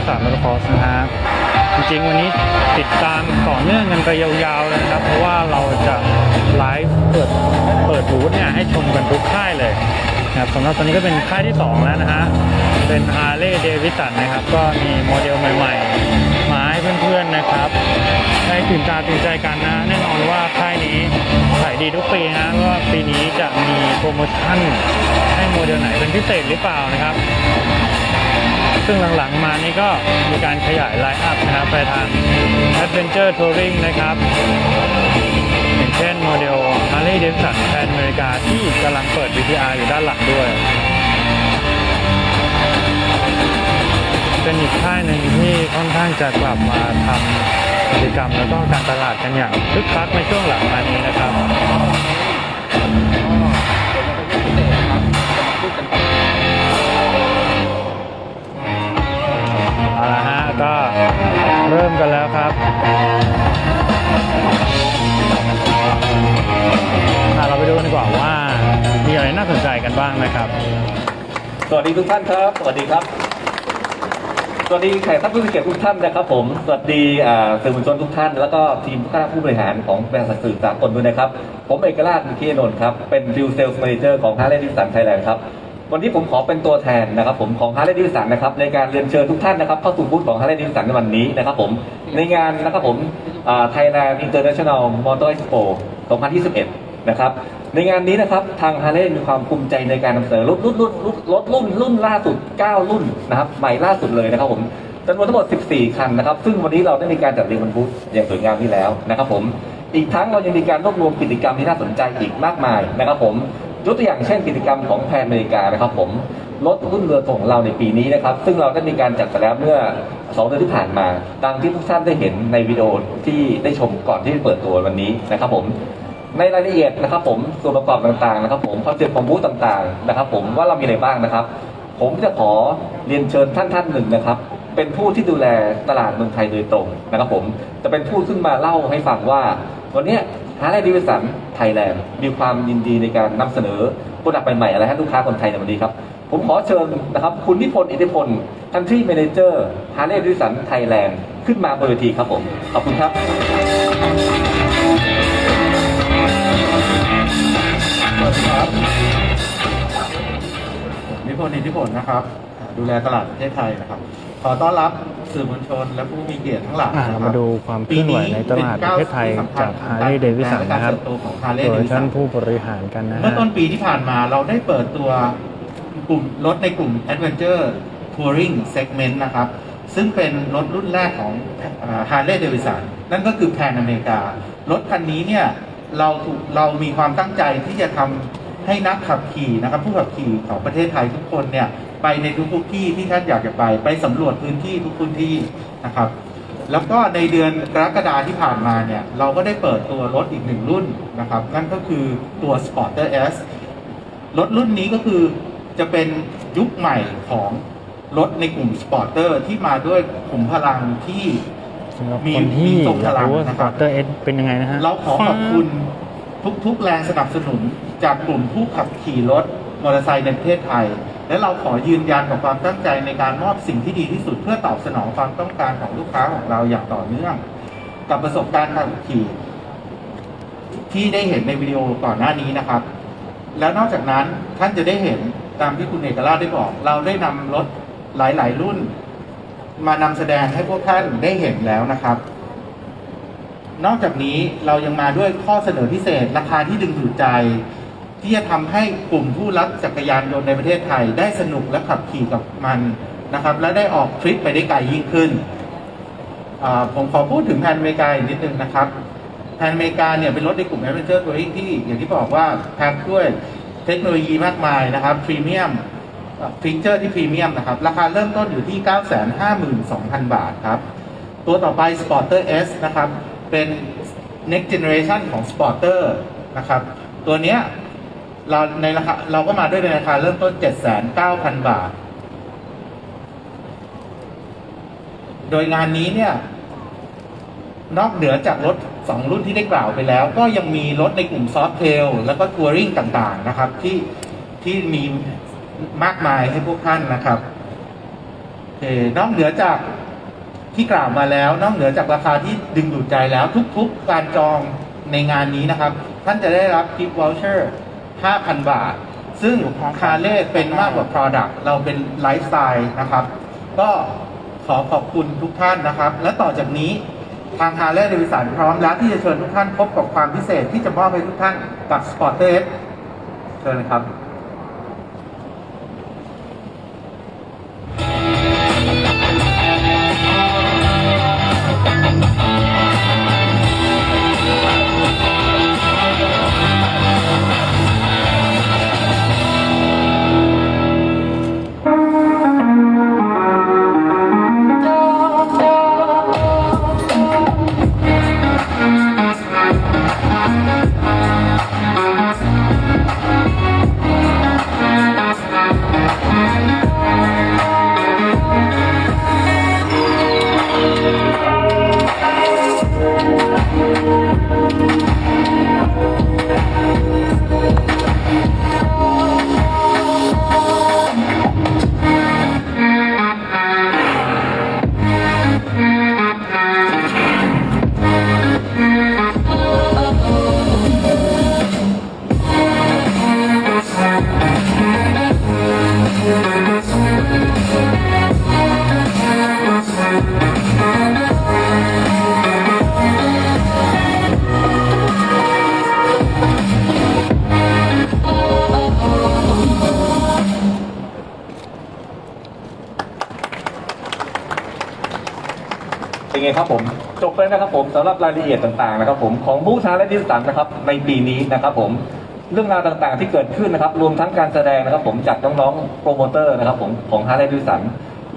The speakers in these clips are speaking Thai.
วิสานมอเตอร์คอร์สนะฮะจริงๆวันนี้ติดตามต่อเนื่องกันไปยาวๆเลยนะครับ เพราะว่าเราจะไลฟ์เปิดเปิดบูธเนี่ยให้ชมกันทุกค่ายเลยนะครับสำหรับตอนนี้ก็เป็นค่ายที่ 2 แล้วนะฮะเป็น Harley Davidson นะครับ ก็มีโมเดลใหม่ๆ มาให้เพื่อนๆนะครับ ได้ตื่นตาตื่นใจกันนะ แน่นอนว่าค่ายนี้ขายดีทุกปีนะว่าปีนี้จะมีโปรโมชั่นให้โมเดลไหนเป็นพิเศษหรือเปล่านะครับ ซึ่งหลังๆมานี่ก็มีการขยายไลน์อัพนะครับไปทาง Adventure Touring นะครับ อย่างเช่นโมเดล Harley Davidson แทนอเมริกาที่กำลังเปิด VTR อยู่ด้านหลังด้วย เป็นอีกค่ายหนึ่งที่ค่อนข้างจะกลับมาทำกิจกรรมแล้วก็การตลาดกันอย่างคึกคักในช่วงหลังมานี้นะครับ สวัสดีทุกท่านครับ สวัสดีครับ สวัสดีแขกท่านผู้มีเกียรติทุกท่านนะครับ ผม สวัสดีสื่อมวลชนทุกท่าน แล้วก็ทีมคณะผู้บริหารของบริษัทสื่อสากลด้วยนะครับ ผมเอกราชมุขีอนนท์ครับ เป็นฟิวเซลส์ m ม n เจอร์ของ Harley Davidson Thailand ครับ วันนี้ผมขอเป็นตัวแทนนะครับ ผมของ Harley Davidson นะครับในการเรียนเชิญทุกท่านนะครับเข้าสู่บูธของ Harley Davidson ในวันนี้นะครับ ผม ในงานนะครับผมไทยแลนด์อ่า Thailand International Motor Expo 2021 นะครับ ในงานนี้นะครับทางฮาร์เลย์มีความภูมิใจในการนำเสนอรถรุ่นรุ่นรุ่นรถรุ่นรุ่นล่าสุด 9 รุ่นนะครับใหม่ล่าสุดเลยนะครับผมจำนวนทั้งหมด 14 คันนะครับ ซึ่งวันนี้เราได้มีการจัดเรียงบนบูธอย่างสวยงามนี้แล้วนะครับผมอีกทั้งเรายังมีการรวบรวมกิจกรรมที่น่าสนใจอีกมากมายนะครับผมยกตัวอย่างเช่นกิจกรรมของแพนอเมริกานะครับผมรถรุ่นเรือของเราในปีนี้นะครับ ซึ่งเราได้มีการจัดไปแล้วเมื่อสองเดือนที่ผ่านมาดังที่ทุกท่านได้เห็นในวิดีโอที่ได้ชมก่อนที่จะเปิดตัววันนี้นะครับผม ในรายละเอียดนะครับ ผมส่วนประกอบต่างๆนะครับผมคอนเซ็ปต์ของบูธต่างๆนะครับ ผมว่าเรามีอะไรบ้างนะครับ ผมจะขอเรียนเชิญท่านท่านหนึ่งนะครับ เป็นผู้ที่ดูแลตลาดเมืองไทยโดยตรงนะครับ ผมจะเป็นผู้ขึ้นมาเล่าให้ฟังว่า วันนี้ฮาร์เลย์ดิวิสันไทยแลนด์มีความยินดีในการนำเสนอโปรดักต์ใหม่ๆอะไรให้ลูกค้าคนไทยในวันนี้ครับผมขอเชิญนะครับ คุณนิพนธ์อิทธิพล Country Manager Harley Davidson Thailand ขึ้นมาบนเวทีครับผมขอบคุณครับ นิพนธ์อิทธิพลนะครับ ดูแลตลาดประเทศไทยนะครับ ขอต้อนรับสื่อมวลชนและผู้มีเกียรติทั้งหลายอะนะครับมาดูความเคลื่อนไหวในตลาดประเทศไทยจาก Harley Davidson นะครับของ Harley โดยท่าน Davidson ผู้บริหารกันนะเมื่อฮะต้นปีที่ผ่านมาเราได้เปิดตัวกลุ่มรถในกลุ่ม Adventure Touring Segment นะครับ ซึ่งเป็นรถรุ่นแรกของฮาร์เลย์เดวิสันนั่นก็คือแพนอเมริการถคันนี้เนี่ย เราถูกเรามีความตั้งใจที่จะทำให้นักขับขี่นะครับ ผู้ขับขี่ของประเทศไทยทุกคนเนี่ยไปในทุกๆที่ที่ท่านอยากจะไป ไปสำรวจพื้นที่ทุกพื้นที่นะครับ แล้วก็ในเดือนกรกฎาที่ผ่านมาเนี่ยเราก็ได้เปิดตัวรถอีกหนึ่งรุ่นนะครับ นั่นก็คือตัว Sporter S รถรุ่นนี้ก็คือจะเป็นยุคใหม่ของรถในกลุ่มสปอร์เตอร์ที่มาด้วยขุมพลังที่ สำหรับมีคนที่มีทรงอยากพลังรู้ว่านะครับ Starter S เป็นยังไงนะฮะเราขอขอบคุณทุกๆ แรงสนับสนุนจากกลุ่มผู้ขับขี่รถมอเตอร์ไซค์ในประเทศไทย และเราขอยืนยันกับความตั้งใจในการมอบสิ่งที่ดีที่สุดเพื่อตอบสนองความต้องการของลูกค้าของเราอย่างต่อเนื่อง กับประสบการณ์การขับขี่ ที่ได้เห็นในวิดีโอก่อนหน้านี้นะครับ แล้วนอกจากนั้นท่านจะได้เห็นตามที่คุณเอกราชได้บอก เราได้นำรถหลาย ๆ รุ่น มานำแสดงให้พวกท่านได้เห็นแล้วนะครับ นอกจากนี้เรายังมาด้วยข้อเสนอพิเศษ ราคาที่ดึงดูดใจ ที่จะทำให้กลุ่มผู้รักจักรยานยนต์ในประเทศไทย ได้สนุกและขับขี่กับมันนะครับ และได้ออกทริปไปได้ไกลยิ่งขึ้น ผมขอพูดถึงแผนอเมริกาอีกนิดนึงนะครับแผนอเมริกาเนี่ยเป็นรถในกลุ่ม Adventure Touring ที่อย่างที่บอกว่าแพ็คด้วยเทคโนโลยีมากมายนะครับพรีเมียม ฟีเจอร์ที่พรีเมียมนะครับ ราคาเริ่มต้นอยู่ที่ 952,000 บาทครับ ตัวต่อไป Sporter S นะครับ เป็น next generation ของ Sporter นะครับ ตัวเนี้ยเราในราคาเราก็มาด้วยในราคาเริ่มต้น 79,000บาท โดยงานนี้เนี่ย นอกเหนือจากรถ 2 รุ่นที่ได้กล่าวไปแล้ว ก็ยังมีรถในกลุ่มซอฟเทลแล้วก็ทัวริงต่างๆนะครับ ที่ที่มี มากมายให้พวกท่านนะครับเอ่อนอกเหนือจากที่กล่าวมาแล้ว นอกเหนือจากราคาที่ดึงดูดใจแล้ว ทุกๆการจองในงานนี้นะครับ ท่านจะได้รับกิฟต์วอลเชอร์ 5,000 บาท ซึ่งคาเล่เป็นมากกว่า Product เราเป็นไลฟ์สไตล์นะครับ ก็ขอขอบคุณทุกท่านนะครับ และต่อจากนี้ทางฮาร์เลย์เดวิสันพร้อมแล้วที่จะเชิญทุกท่านพบกับความพิเศษที่จะมอบให้ทุกท่านกับสปอร์เตอร์เชิญครับ ครับผมจบไปนะครับผมสำหรับรายละเอียดต่างๆนะครับผมของบูธาและดิสสันนะครับในปีนี้นะครับผมเรื่องราวต่างๆที่เกิดขึ้นนะครับรวมทั้งการแสดงนะครับผมจากน้องๆโปรโมเตอร์นะครับผมของฮาร์เลย์ดิสัน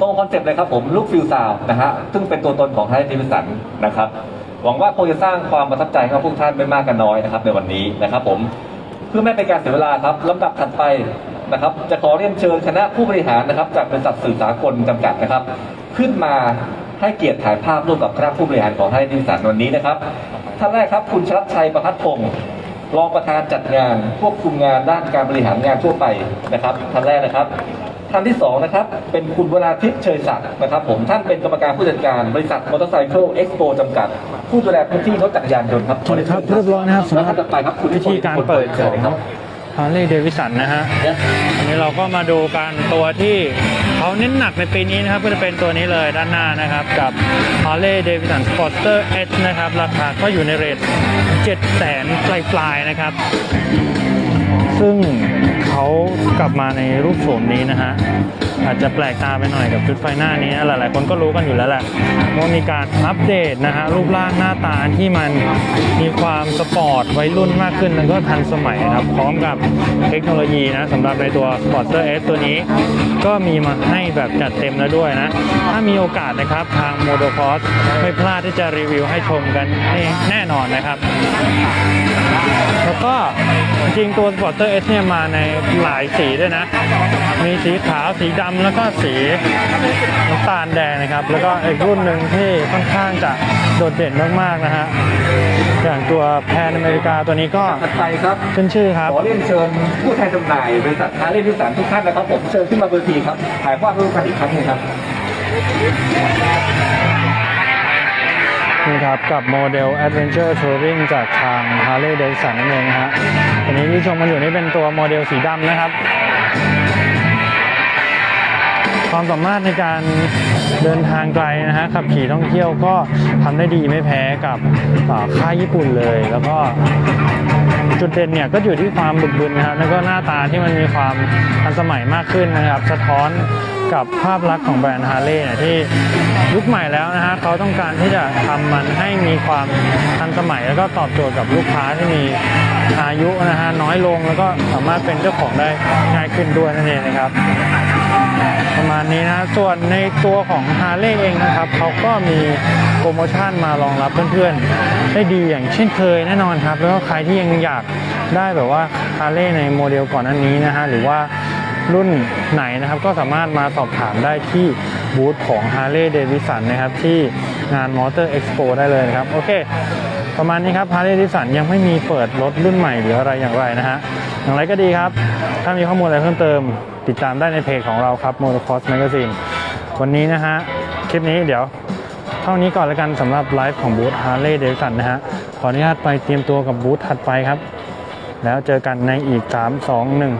ตรงคอนเซ็ปต์เลยครับผมลูกฟิลซาวนะฮะซึ่งเป็นตัวตนของฮาร์เลย์ดิสันนะครับหวังว่าคงจะสร้างความประทับใจให้กับพวกท่านไม่มากก็นน้อยนะครับในวันนี้นะครับผมเพื่อไม่เป็นการเสียเวลาครับลำดับถัดไปนะครับจะขอเรียนเชิญคณะผู้บริหารนะครับจากบริษัทสื่อสากลจำกัดนะครับ ขึ้นมา ให้เกียรติถ่ายภาพร่วมกับคณะผู้บริหารของไทยดิสันวันนี้นะครับ ท่านแรกครับคุณชลัดชัยประพัฒพงศ์รองประธานจัดงานควบคุมงานด้านการบริหารงานทั่วไปนะครับท่านแรกนะครับท่านที่สองนะครับเป็นคุณวราทิพย์เชยศักดิ์นะครับผมท่านเป็นกรรมการผู้จัดการบริษัทมอเตอร์ไซค์เอ็กซ์โปจำกัด ผู้ดูแลพื้นที่รถจักรยานยนต์ครับสวัสดีครับเรียบร้อยนะครับสำหรับแล้วท่านต่อไปครับคุณวิธีการเปิดของครับ ฮาร์เลย์เดวิสันนะฮะอันนี้เราก็มาดูกันตัวที่เขาเน้นหนักในปีนี้นะครับ ก็จะเป็นตัวนี้เลยด้านหน้านะครับ กับ Harley Davidson Sportster H นะครับ ราคาก็อยู่ในเรท7แสนปลายๆนะครับ ซึ่ง เขากลับมาในรูปโฉมนี้นะฮะอาจจะแปลกตาไปหน่อยกับชุดไฟหน้านี้ หลาย ๆ คนก็รู้กันอยู่แล้วแหละว่ามีการอัปเดตนะฮะรูปร่างหน้าตาที่มันมีความสปอร์ตวัยรุ่นมากขึ้นแล้วก็ทันสมัยนะครับ พร้อมกับเทคโนโลยีนะสำหรับในตัว Sportster S ตัวนี้ ก็มีมาให้แบบจัดเต็มแล้วด้วยนะ ถ้ามีโอกาสนะครับทาง m o d o c r o s s ไม่พลาดที่จะรีวิวให้ชมกันแน่นอนนะครับ แล้วก็จริงตัว Sporter S เนี่ยมาในหลายสีด้วยนะ มีสีขาวสีดำแล้วก็สีน้ำตาลแดงนะครับ แล้วก็อีกรุ่นหนึ่งที่ค่อนข้างจะโดดเด่นมากๆนะฮะอย่างตัวแพนอเมริกาตัวนี้ก็ถัดไปครับขึ้นชื่อครับขอเรียนเชิญผู้แทนจำหน่ายบริษัทฮาร์เลย์ดิสันทุกท่านนะครับผมเชิญขึ้นมาบนทีครับถ่ายภาพร่วมกันอีกครั้งหนึงครับ นี่ครับกับโมเดล Adventure Touring จากทาง Harley Davidson นั่นเองฮะอันนี้ที่ชมกันอยู่นี่เป็นตัวโมเดลสีดำนะครับ ความสามารถในการเดินทางไกลนะฮะขับขี่ท่องเที่ยวก็ทำได้ดีไม่แพ้กับค่ายญี่ปุ่นเลย แล้วก็จุดเด่นเนี่ยก็อยู่ที่ความบึกบึนนะครับแล้วก็หน้าตาที่มันมีความทันสมัยมากขึ้นนะครับ สะท้อน กับภาพลักษณ์ของแบรนด์ฮาร์เลย์ที่ยุคใหม่แล้วนะฮะเขาต้องการที่จะทำมันให้มีความทันสมัย แล้วก็ตอบโจทย์กับลูกค้าที่มีอายุนะฮะน้อยลงแล้วก็สามารถเป็นเจ้าของได้ง่ายขึ้นด้วยนั่นเองนะครับ ประมาณนี้นะส่วนในตัวของฮาร์เลย์เองนะครับเขาก็มีโปรโมชั่นมารองรับเพื่อนๆ ได้ดีอย่างเช่นเคยแน่นอนครับ แล้วก็ใครที่ยังอยากได้แบบว่าฮาร์เลย์ในโมเดลก่อนหน้านี้นะฮะหรือว่า รุ่นไหนนะครับ ก็สามารถมาสอบถามได้ที่บูธของ Harley Davidson นะครับ ที่งาน Motor Expo ได้เลยนะครับ โอเค ประมาณนี้ครับ Harley Davidson ยังไม่มีเปิดรถรุ่นใหม่หรืออะไรอย่างไรนะฮะอย่างไรก็ดีครับ ถ้ามีข้อมูลอะไรเพิ่มเติม ติดตามได้ในเพจของเราครับ Motocross Magazine วันนี้นะฮะ คลิปนี้เดี๋ยวเท่านี้ก่อนแล้วกันสำหรับไลฟ์ของบูธ Harley Davidson นะฮะ ขออนุญาตไปเตรียมตัวกับบูธถัดไปครับ แล้วเจอกันในอีก 3 2 1